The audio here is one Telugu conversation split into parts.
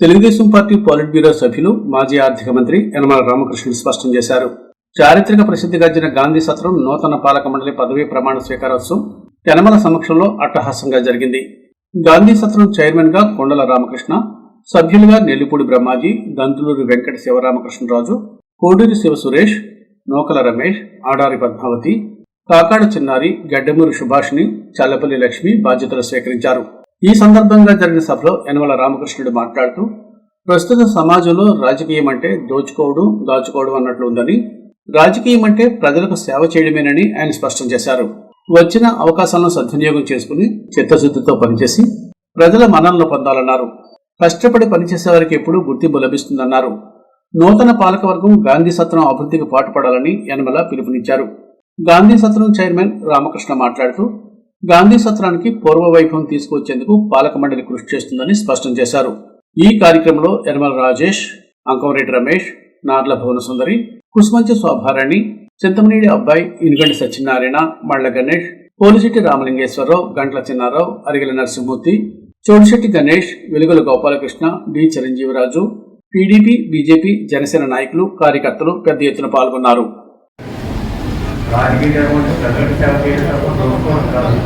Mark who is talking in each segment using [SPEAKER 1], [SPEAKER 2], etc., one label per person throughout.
[SPEAKER 1] తెలుగుదేశం పార్టీ పాలిట్ బ్యూరో సభ్యులు మాజీ ఆర్థిక మంత్రి యనమల రామకృష్ణుడు స్పష్టం చేశారు. చారిత్రక ప్రసిద్ధిగాంచిన గాంధీ సత్రం నూతన పాలక మండలి పదవీ ప్రమాణ స్వీకారోత్సవం యనమల సమక్షంలో అట్టహాసంగా జరిగింది. గాంధీ సత్రం చైర్మన్గా కొండల రామకృష్ణ సభ్యులుగా నెల్లిపూడి బ్రహ్మాజీ దంతులూరి వెంకట శివరామకృష్ణరాజు కోడూరి శివ సురేష్ నోకల రమేష్ ఆడారి పద్మావతి కాకాడ చిన్నారి గడ్డమూరి సుభాష్ని చల్లపల్లి లక్ష్మి బాధ్యతలు స్వీకరించారు. ఈ సందర్భంగా జరిగిన సభలో యనమల రామకృష్ణుడు మాట్లాడుతూ ప్రస్తుత సమాజంలో రాజకీయం అంటే దోచుకోవడం దాచుకోవడం అన్నట్లు ఉందని రాజకీయం అంటే ప్రజలకు సేవ చేయడమేనని ఆయన స్పష్టం చేశారు. వచ్చిన అవకాశాలను సద్వినియోగం చేసుకుని చిత్తశుద్ధితో పనిచేసి ప్రజల మన్ననలు పొందాలన్నారు. కష్టపడి పనిచేసే వారికి ఎప్పుడూ గుర్తింపు లభిస్తుందన్నారు. నూతన పాలకవర్గం గాంధీ సత్రం అభివృద్ధికి పాటుపడాలని యనమల పిలుపునిచ్చారు. గాంధీ సత్రం చైర్మన్ రామకృష్ణ మాట్లాడుతూ గాంధీ సత్రానికి పూర్వ వైభవం తీసుకొచ్చేందుకు పాలక మండలి కృషి చేస్తుందని స్పష్టం చేశారు. ఈ కార్యక్రమంలో యనమల రాజేష్ అంకంరెడ్డి రమేష్ నార్ల భువన సుందరి కుసుమంచి శోభారాణి చింతమనేడి అబ్బాయి ఇనుగంటి సత్యనారాయణ మళ్ళ గణేష్ పోలిశెట్టి రామలింగేశ్వరరావు గంట్ల Chinnarao Arigala Narasimhamurthy Chodisetti Ganesh Velugula Gopalakrishna D Chiranjeeviraju TDP BJP Janasena నాయకులు కార్యకర్తలు పెద్ద ఎత్తున పాల్గొన్నారు.
[SPEAKER 2] రాజకీయ అంటే ప్రజలకు సేవ చేయడం తప్ప దోచుకోవడం కాదు.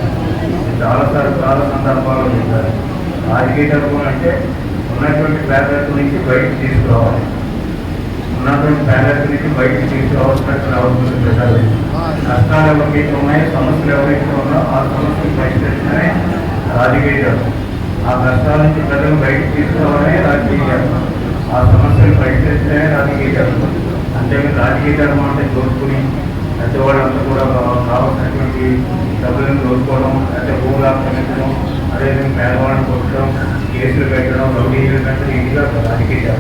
[SPEAKER 2] చాలాసార్లు చాలా సందర్భాలు చెప్పారు. రాజకీయ తరపున అంటే ఉన్నటువంటి పేదలకు నుంచి బయటకు తీసుకురావాలి ఉన్నటువంటి పేదలకు నుంచి బయటకు తీసుకురావాల్సినటువంటి అవసరం పెట్టాలి నష్టాలు ఎవరికైతే ఉన్నాయో సమస్యలు ఎవరైతే ఉన్నాయో ఆ సమస్యలు పరిష్కరించడమే రాజకీయ తరపు ఆ నష్టాల నుంచి ప్రజలు బయటకు తీసుకురావడమే రాజకీయ తరపు ఆ సమస్యలు పరిష్కరించడమే రాజకీయ తరపు అంతేకాదు రాజకీయ ధర్మం అంటే కోరుకుని దోచుకుని పెద్దవాళ్ళంతా కూడా కావాల్సినటువంటి డబ్బులను దోచుకోవడం అంటే భూములు ఆక్రమించడం అదేవిధంగా పేదవాళ్ళని కొట్టడం కేసులు పెట్టడం రౌడీలు పెట్టడం ఇదిగా రాజకీయ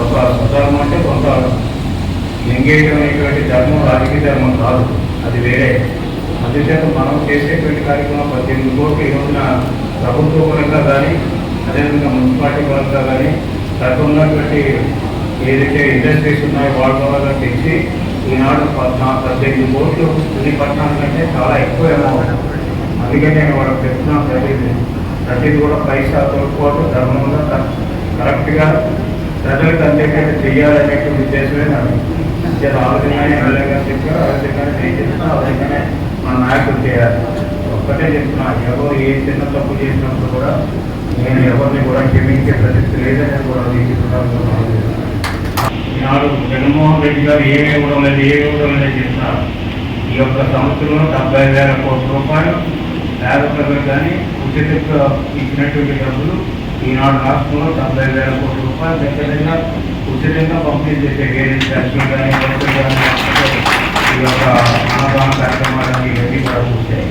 [SPEAKER 2] ఒక స్వధర్మం అంటే కొంత లింగేయడం అనేటువంటి ధర్మం రాజకీయ ధర్మం కాదు. అది వేరే. అందుచేత మనం చేసేటువంటి కార్యక్రమం పద్దెనిమిది కోట్లు ఈ రోజున ప్రభుత్వ పరంగా కానీ అదేవిధంగా మున్సిపాలిటీ పరంగా కానీ తక్కువ ఉన్నటువంటి ఏదైతే ఇండస్ట్రీస్ ఉన్నాయో వాళ్ళ ద్వారా తెచ్చి ఈనాడు పద్నా పద్దెనిమిది కోట్లు అన్ని పట్టణాల కంటే చాలా ఎక్కువ అమౌంట్. అందుకే నేను వాళ్ళకి చెప్తున్నాను ప్రతిదీ. ప్రతిదీ కూడా పైసా తోడుకోవడం ధర్మంగా కరెక్ట్- కరెక్ట్గా ప్రజలకు అందేకంటే చేయాలనే ఉద్దేశమే నాకు ఇచ్చేది ఆ విధంగానే ఎమ్మెల్యే గారు చెప్పారు ఆలోచనగానే నేను చెప్తున్నా ఆలోచనగానే మన నాయకులు చేయాలి. ఒక్కటే చెప్తున్నా ఎవరు ఏ చిన్న తప్పు చేసినప్పుడు కూడా నేను ఎవరిని కూడా క్షమించే ప్రసక్తి లేదని కూడా తీసుకున్నాను ఈనాడు జగన్మోహన్ రెడ్డి గారు ఏమి ఇవ్వడం లేదు ఏమి ఇవ్వడం లేదు చెప్తా ఈ యొక్క సంవత్సరంలో డెబ్బై వేల కోట్ల రూపాయలు పేద ప్రజలకు కానీ ఉచిత ఇచ్చినటువంటి డబ్బులు ఈనాడు రాష్ట్రంలో డెబ్బై వేల కోట్ల రూపాయలు దగ్గరగా ఉచితంగా పంపిణీ చేసే వేరే దర్శనం కానీ ఈ యొక్క అన్నదాన కార్యక్రమాలు ఇవన్నీ కూడా చూసాయి